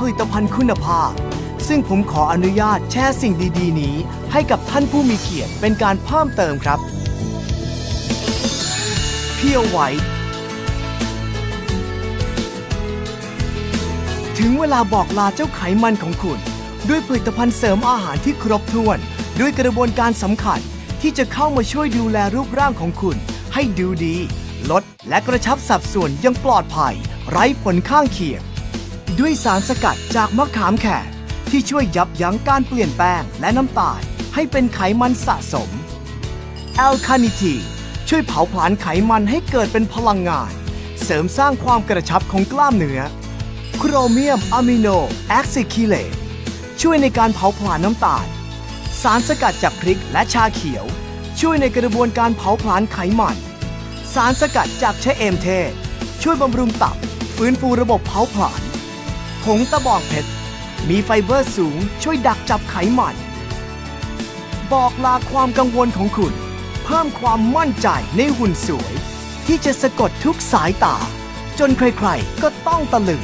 ผลิตภัณฑ์คุณภาพ ซึ่งผมขออนุญาตแชร์สิ่งดี ๆ นี้ ให้กับท่านผู้มีเกียรติเป็นการเพิ่มเติมครับ เพียวไวถึงเวลาบอกลาเจ้าไขมันของคุณ ด้วยผลิตภัณฑ์เสริมอาหารที่ครบถ้วน ด้วยกระบวนการสำคัญที่จะเข้ามาช่วยดูแลรูปร่างของคุณ ให้ดูดี ลดและกระชับสัดส่วนยังปลอดภัย ไร้ผลข้างเคียง ด้วยสารสกัดจากมะขามแขกที่ช่วยยับยั้งการเปลี่ยนแปลงและน้ำตาลให้เป็นไขมันสะสมแอลคานิทีช่วยเผาผลาญไขมันให้เกิดเป็นพลังงาน เสริมสร้างความกระชับของกล้ามเนื้อ โครเมียมอะมิโนแอคซิคิเลตช่วยในการเผาผลาญน้ำตาล สารสกัดจากพริกและชาเขียว ช่วยในกระบวนการเผาผลาญไขมัน สารสกัดจากชะเอมเทศ ช่วยบำรุงตับฟื้นฟูระบบเผาผลาญ ผงตะบองเพชร มีไฟเบอร์สูงช่วยดักจับไขมัน บอกลาความกังวลของคุณ เพิ่มความมั่นใจในหุ่นสวย ที่จะสะกดทุกสายตา จนใครๆก็ต้องตะลึง